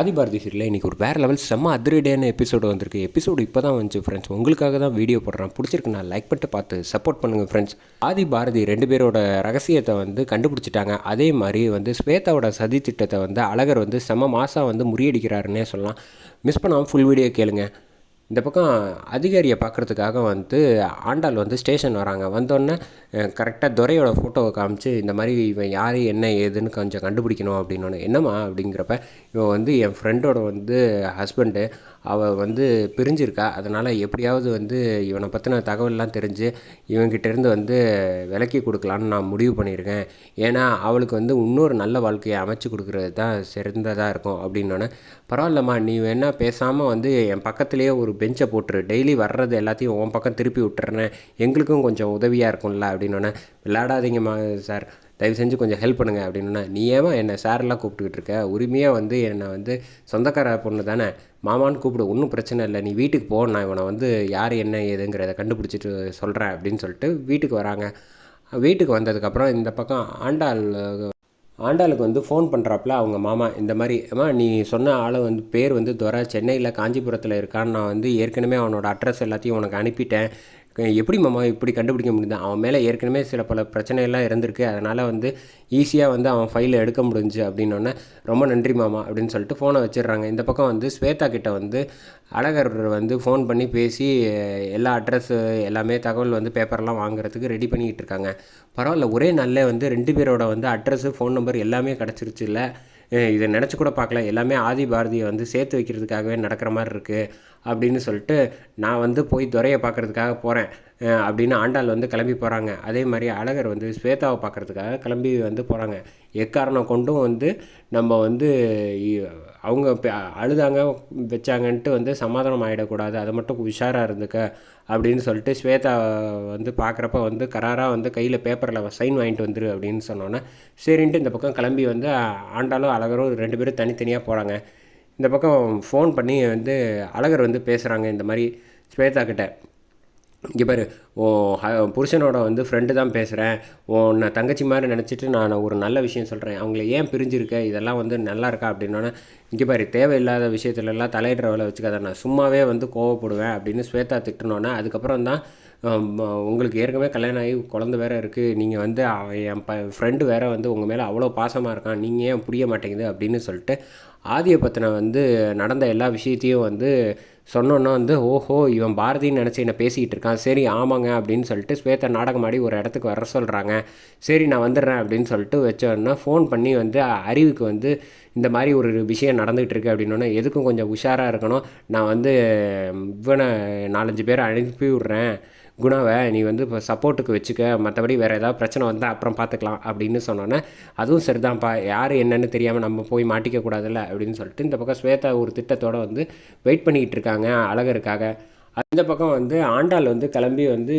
Adhibharathi serial இன்றைக்கி ஒரு வேறு லெவல் செம்ம அதிரடியான எபிசோடு வந்திருக்கு. எபிசோடு இப்போ தான் வந்துச்சு ஃப்ரெண்ட்ஸ் உங்களுக்காக தான் வீடியோ போடுறேன். பிடிச்சிருக்கு நான் லைக் பண்ணிட்டு பார்த்து சப்போர்ட் பண்ணுங்கள் ஃப்ரெண்ட்ஸ் ஆதி பாரதி ரெண்டு பேரோட ரகசியத்தை வந்து கண்டுபிடிச்சிட்டாங்க. அதே மாதிரி வந்து ஸ்வேதாவோட சதி திட்டத்தை வந்து அழகர் வந்து செம்ம மாதம் வந்து முறியடிக்கிறாருன்னே சொல்லலாம். மிஸ் பண்ணாமல் ஃபுல் வீடியோ கேளுங்கள் இந்த பக்கம் அதிகாரியை பார்க்குறதுக்காக வந்து ஆண்டாள் வந்து ஸ்டேஷன் வராங்க. வந்தோடனே கரெக்டாக துரையோட ஃபோட்டோவை காமிச்சு இந்த மாதிரி இவன் யார் என்ன ஏதுன்னு கொஞ்சம் கண்டுபிடிக்கணும் அப்படின்னு என்னம்மா அப்படிங்கிறப்ப இவன் வந்து என் ஃப்ரெண்டோட வந்து ஹஸ்பண்டு அவள் வந்து பிரிஞ்சிருக்கா. அதனால் எப்படியாவது வந்து இவனை பற்றின தகவல்லாம் தெரிஞ்சு இவன்கிட்டேருந்து வந்து விலக்கி கொடுக்கலான்னு நான் முடிவு பண்ணியிருக்கேன். ஏன்னா அவளுக்கு வந்து இன்னொரு நல்ல வாழ்க்கையை அமைச்சு கொடுக்குறது தான் சிறந்ததாக இருக்கும் அப்படின்னோடனே பரவாயில்லம்மா நீ வேணா பேசாமல் வந்து என் பக்கத்துலேயே ஒரு பெஞ்சை போட்டுரு. டெய்லி வர்றது எல்லாத்தையும் உன் பக்கம் திருப்பி விட்டுறேன் எங்களுக்கும் கொஞ்சம் உதவியாக இருக்கும்ல அப்படின்னோடனே விளையாடாதீங்கம்மா சார். தயவு செஞ்சு கொஞ்சம் ஹெல்ப் பண்ணுங்க அப்படின்னா நீ ஏமா என்னை சாரெல்லாம் கூப்பிட்டுக்கிட்டு இருக்க? உரிமையாக வந்து என்னை வந்து சொந்தக்கார பொண்ணு தானே? மாமான்னு கூப்பிடு ஒன்றும் பிரச்சனை இல்லை. நீ வீட்டுக்கு போ நான் இவனை வந்து யார் என்ன ஏதுங்கிறத கண்டுபிடிச்சிட்டு சொல்கிறேன் அப்படின்னு சொல்லிட்டு வீட்டுக்கு வராங்க. வீட்டுக்கு வந்ததுக்கப்புறம் இந்த பக்கம் ஆண்டாள் ஆண்டாளுக்கு வந்து ஃபோன் பண்ணுறாப்புல அவங்க மாமா இந்த மாதிரி அம்மா நீ சொன்ன ஆளை வந்து பேர் வந்து துரை. சென்னையில் காஞ்சிபுரத்தில் இருக்கான்னு நான் வந்து ஏற்கனவே அவனோட அட்ரஸ் எல்லாத்தையும் உனக்கு அனுப்பிட்டேன். எப்படி மாமா இப்படி கண்டுபிடிக்க முடியுது? அவன் மேலே ஏற்கனவே சில பல பிரச்சனையெல்லாம் இருந்திருக்கு. அதனால் வந்து ஈஸியாக வந்து அவன் ஃபைலை எடுக்க முடிஞ்சு அப்படின்னோடனே ரொம்ப நன்றி மாமா அப்படின்னு சொல்லிட்டு ஃபோனை வச்சிடுறாங்க. இந்த பக்கம் வந்து ஸ்வேதா கிட்ட வந்து அழகர் வந்து ஃபோன் பண்ணி பேசி எல்லா அட்ரஸ்ஸு எல்லாமே தகவல் வந்து பேப்பர்லாம் வாங்குறதுக்கு ரெடி பண்ணிக்கிட்டு இருக்காங்க. பரவாயில்ல ஒரே நாளில் வந்து ரெண்டு பேரோட வந்து அட்ரஸ்ஸு ஃபோன் நம்பர் எல்லாமே கிடச்சிருச்சு இல்லை? இதை நினச்சி கூட பார்க்கல. எல்லாமே ஆதி பாரதியை வந்து சேர்த்து வைக்கிறதுக்காகவே நடக்கிற மாதிரி இருக்குது அப்படின்னு சொல்லிட்டு நான் வந்து போய் துறையை பார்க்குறதுக்காக போகிறேன் அப்படின்னு ஆண்டாள் வந்து கிளம்பி போகிறாங்க அதே மாதிரி அழகர் வந்து ஸ்வேதாவை பார்க்குறதுக்காக கிளம்பி வந்து போகிறாங்க எக்காரணம் கொண்டும் வந்து நம்ம வந்து அவங்க அழுதாங்க வச்சாங்கன்ட்டு வந்து சமாதானம் ஆகிடக்கூடாது அதை மட்டும் உஷாராக இருந்துக்க அப்படின்னு சொல்லிட்டு ஸ்வேதா வந்து பார்க்குறப்ப வந்து கராராக வந்து கையில் பேப்பரில் சைன் வாங்கிட்டு வந்துரு அப்படின்னு சொன்னோன்னே சரின்ட்டு இந்த பக்கம் கிளம்பி வந்து ஆண்டாலும் அழகரும் ரெண்டு பேரும் தனித்தனியாக போகிறாங்க இந்த பக்கம் ஃபோன் பண்ணி வந்து அழகர் வந்து பேசுகிறாங்க இந்த மாதிரி ஸ்வேதா கிட்ட. இங்கே பாரு ஓ புருஷனோட வந்து ஃப்ரெண்டு தான் பேசுகிறேன் உன்னை தங்கச்சி மாதிரி நினச்சிட்டு நான் ஒரு நல்ல விஷயம் சொல்கிறேன் அவங்கள ஏன் பிரிஞ்சிருக்க? இதெல்லாம் வந்து நல்லா இருக்கா அப்படின்னோன்னே இங்கே பாரு தேவையில்லாத விஷயத்துலலாம் தலையிடுற வேலை வச்சுக்காத. நான் சும்மாவே வந்து கோவப்படுவேன் அப்படின்னு ஸ்வேதா திட்டினோன்னே அதுக்கப்புறம் தான் உங்களுக்கு ஏற்கனவே கல்யாணம் ஆகி குழந்த வேறு இருக்குது நீங்கள் வந்து என் ப ஃப்ரெண்டு வேறு வந்து உங்கள் மேலே அவ்வளோ பாசமாக இருக்கான். நீங்கள் ஏன் புரிய மாட்டேங்குது அப்படின்னு சொல்லிட்டு ஆதிய பற்றின வந்து நடந்த எல்லா விஷயத்தையும் வந்து சொன்னோன்னா வந்து ஓஹோ இவன் பாரதின்னு நினச்சி என்னை பேசிக்கிட்டு இருக்கான். சரி ஆமாங்க அப்படின்னு சொல்லிட்டு ஸ்வேதா நாடகம் ஆடி ஒரு இடத்துக்கு வர சொல்கிறாங்க சரி நான் வந்துடுறேன் அப்படின்னு சொல்லிட்டு வச்சோன்னா ஃபோன் பண்ணி வந்து அறிவுக்கு வந்து இந்த மாதிரி ஒரு விஷயம் நடந்துகிட்டு இருக்கு அப்படின்னோடனே எதுக்கும் கொஞ்சம் உஷாராக இருக்கணும். நான் வந்து இவனை நாலஞ்சு பேரை அனுப்பி விட்றேன். குணாவை நீ வந்து இப்போ சப்போர்ட்டுக்கு வச்சுக்க மற்றபடி வேறு ஏதாவது பிரச்சனை வந்தால் அப்புறம் பார்த்துக்கலாம் அப்படின்னு சொன்னோன்னே அதுவும் சரிதான்ப்பா யார் என்னென்னு தெரியாமல் நம்ம போய் மாட்டிக்க கூடாதுல்ல அப்படின்னு சொல்லிட்டு இந்த பக்கம் ஸ்வேதா ஒரு திட்டத்தோடு வந்து வெயிட் பண்ணிக்கிட்டு இருக்காங்க அழகருக்காக. அந்த பக்கம் வந்து ஆண்டாள் வந்து கிளம்பி வந்து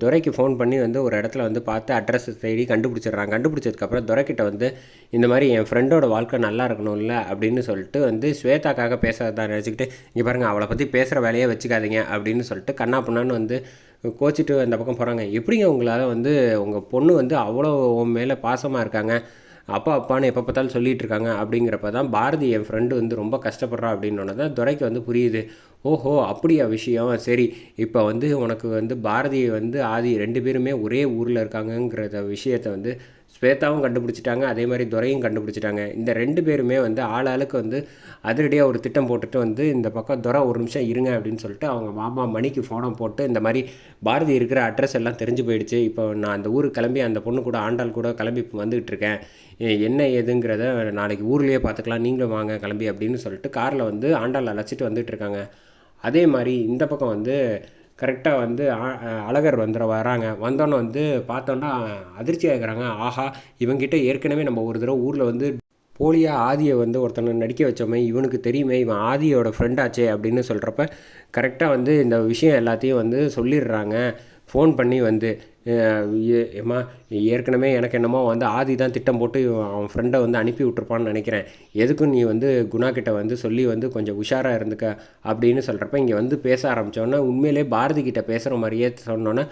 துரைக்கு ஃபோன் பண்ணி வந்து ஒரு இடத்துல வந்து பார்த்து அட்ரஸ் தேடி கண்டுபிடிச்சிடுறாங்க. கண்டுபிடிச்சதுக்கப்புறம் துரைக்கிட்ட வந்து இந்த மாதிரி என் ஃப்ரெண்டோட வாழ்க்கை நல்லா இருக்கணும்ல அப்படின்னு சொல்லிட்டு வந்து ஸ்வேதாக்காக பேசுறதா நினச்சிக்கிட்டு இங்கே பாருங்கள் அவளை பற்றி பேசுகிற வேலையே வச்சுக்காதீங்க அப்படின்னு சொல்லிட்டு கண்ணா பொண்ணான்னு வந்து கோச்சிட்டு அந்த பக்கம் போகிறாங்க எப்படிங்க உங்களால் வந்து உங்கள் பொண்ணு வந்து அவ்வளோ மேலே பாசமாக இருக்காங்க? அப்பா அப்பான்னு எப்போ பார்த்தாலும் சொல்லிகிட்டு இருக்காங்க அப்படிங்கிறப்ப தான் பாரதி என் ஃப்ரெண்டு வந்து ரொம்ப கஷ்டப்படுறா அப்படின்னு தான் துரைக்கு வந்து புரியுது. ஓஹோ அப்படியா விஷயம். சரி இப்போ வந்து உனக்கு வந்து பாரதி வந்து ஆதி ரெண்டு பேருமே ஒரே ஊரில் இருக்காங்கங்கிறத விஷயத்தை வந்து ஸ்வேதாவும் கண்டுபிடிச்சிட்டாங்க அதே மாதிரி துரையும் கண்டுபிடிச்சிட்டாங்க. இந்த ரெண்டு பேருமே வந்து ஆளாளுக்கு வந்து அதிரடியாக ஒரு திட்டம் போட்டுட்டு வந்து இந்த பக்கம் துரை ஒரு நிமிஷம் இருங்க அப்படின்னு சொல்லிட்டு அவங்க மாமா மணிக்கு ஃபோனை போட்டு இந்த மாதிரி பாரதி இருக்கிற அட்ரஸ் எல்லாம் தெரிஞ்சு போயிடுச்சு. இப்போ நான் அந்த ஊருக்கு கிளம்பி அந்த பொண்ணு கூட ஆண்டாள் கூட கிளம்பி வந்துகிட்டு இருக்கேன். என்ன ஏதுங்கிறத நாளைக்கு ஊர்லேயே பார்த்துக்கலாம். நீங்களும் வாங்க கிளம்பி அப்படின்னு சொல்லிட்டு காரில் வந்து ஆண்டாள் அழைச்சிட்டு வந்துட்டு இருக்காங்க. அதே மாதிரி இந்த பக்கம் வந்து கரெக்டாக வந்து அழகர் வந்துட வராங்க. வந்தோன்னே வந்து பார்த்தோன்னா அதிர்ச்சி ஆகிறாங்க ஆஹா இவங்கிட்ட ஏற்கனவே நம்ம ஒரு தடவை ஊரில் வந்து போலியாக ஆதியை வந்து ஒருத்தனை நடிக்க வச்சோமே இவனுக்கு தெரியுமே இவன் ஆதியோட ஃப்ரெண்டாச்சே அப்படின்னு சொல்கிறப்ப கரெக்டாக வந்து இந்த விஷயம் எல்லாத்தையும் வந்து சொல்லிடுறாங்க. ஃபோன் பண்ணி வந்து ஏம்மா ஏற்கனவே எனக்கு என்னமோ வந்து ஆதி தான் திட்டம் போட்டு அவன் ஃப்ரெண்டை வந்து அனுப்பி விட்ருப்பான்னு நினைக்கிறேன். எதுக்கும் நீ வந்து குணா கிட்ட வந்து சொல்லி வந்து கொஞ்சம் உஷாராக இருந்துக்க அப்படின்னு சொல்கிறப்ப இங்கே வந்து பேச ஆரம்பித்தோன்னே உண்மையிலே பாரதி கிட்ட பேசுகிற மாதிரியே சொன்னோன்னே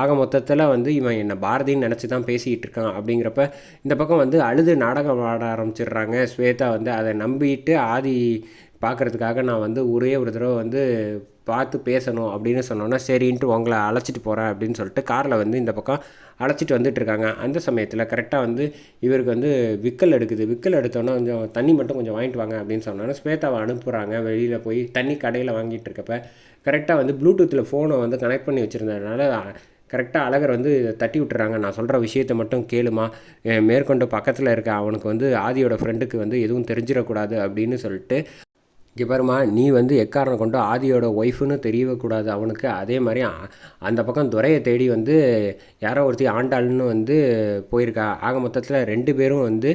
ஆக மொத்தத்தில் வந்து இவன் என்னை பாரதின்னு நினச்சி தான் பேசிக்கிட்டு இருக்கான் அப்படிங்கிறப்ப இந்த பக்கம் வந்து அழுது நாடகம் ஆட ஆரம்பிச்சிடுறாங்க. ஸ்வேதா வந்து அதை நம்பிட்டு ஆதி பார்க்குறதுக்காக நான் வந்து ஒரே ஒரு தடவை வந்து பார்த்து பேசணும் அப்படின்னு சொன்னோன்னா சரின்ட்டு உங்களை அழைச்சிட்டு போகிறேன் அப்படின்னு சொல்லிட்டு காரில் வந்து இந்த பக்கம் அழைச்சிட்டு வந்துட்டு இருக்காங்க. அந்த சமயத்தில் கரெக்டாக வந்து இவருக்கு வந்து விக்கல் எடுக்குது. விக்கல் எடுத்தோன்னே கொஞ்சம் தண்ணி மட்டும் கொஞ்சம் வாங்கிட்டு வாங்க அப்படின்னு சொன்னோன்னா ஸ்வேதாவை அனுப்புகிறாங்க வெளியில் போய் தண்ணி கடையில் வாங்கிட்டு இருக்கப்ப கரெக்டாக வந்து ப்ளூடூத்தில் ஃபோனை வந்து கனெக்ட் பண்ணி வச்சுருந்ததுனால கரெக்டாக அழகர் வந்து தட்டி விட்டுறாங்க. நான் சொல்கிற விஷயத்த மட்டும் கேளுமா. மேற்கொண்டு பக்கத்தில் இருக்க அவனுக்கு வந்து ஆதியோட ஃப்ரெண்டுக்கு வந்து எதுவும் தெரிஞ்சிடக்கூடாது அப்படின்னு சொல்லிட்டு இங்கே பாருமா நீ வந்து எக்காரணம் கொண்டு ஆதியோட ஒய்ஃபுன்னு தெரியக்கூடாது அவனுக்கு. அதே மாதிரி அந்த பக்கம் துறையை தேடி வந்து யாரோ ஒருத்தி ஆண்டாள்னு வந்து போயிருக்கா. ஆக மொத்தத்தில் ரெண்டு பேரும் வந்து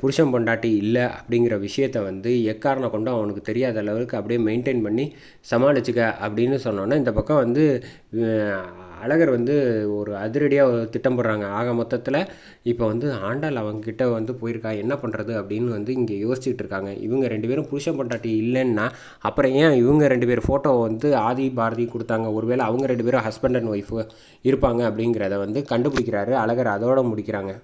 புருஷன் பொண்டாட்டி இல்லை அப்படிங்கிற விஷயத்த வந்து எக்காரணம் கொண்டும் அவனுக்கு தெரியாத அளவுக்கு அப்படியே மெயின்டைன் பண்ணி சமாளிச்சுக்க அப்படின்னு சொன்னோன்னே இந்த பக்கம் வந்து அழகர் வந்து ஒரு அதிரடியாக ஒரு திட்டம் போடுறாங்க. ஆக மொத்தத்தில் இப்போ வந்து ஆண்டாள் அவங்கக்கிட்ட வந்து போயிருக்கா என்ன பண்ணுறது அப்படின்னு வந்து இங்கே யோசிச்சுட்டு இருக்காங்க. இவங்க ரெண்டு பேரும் புருஷன் பொண்டாட்டி இல்லைன்னா அப்புறம் ஏன் இவங்க ரெண்டு பேர் ஃபோட்டோ வந்து ஆதி பாரதி கொடுத்தாங்க? ஒருவேளை அவங்க ரெண்டு பேரும் ஹஸ்பண்ட் அண்ட் ஒய்ஃபு இருப்பாங்க அப்படிங்கிறத வந்து கண்டுபிடிக்கிறாரு. அழகர் அதோடு முடிக்கிறாங்க.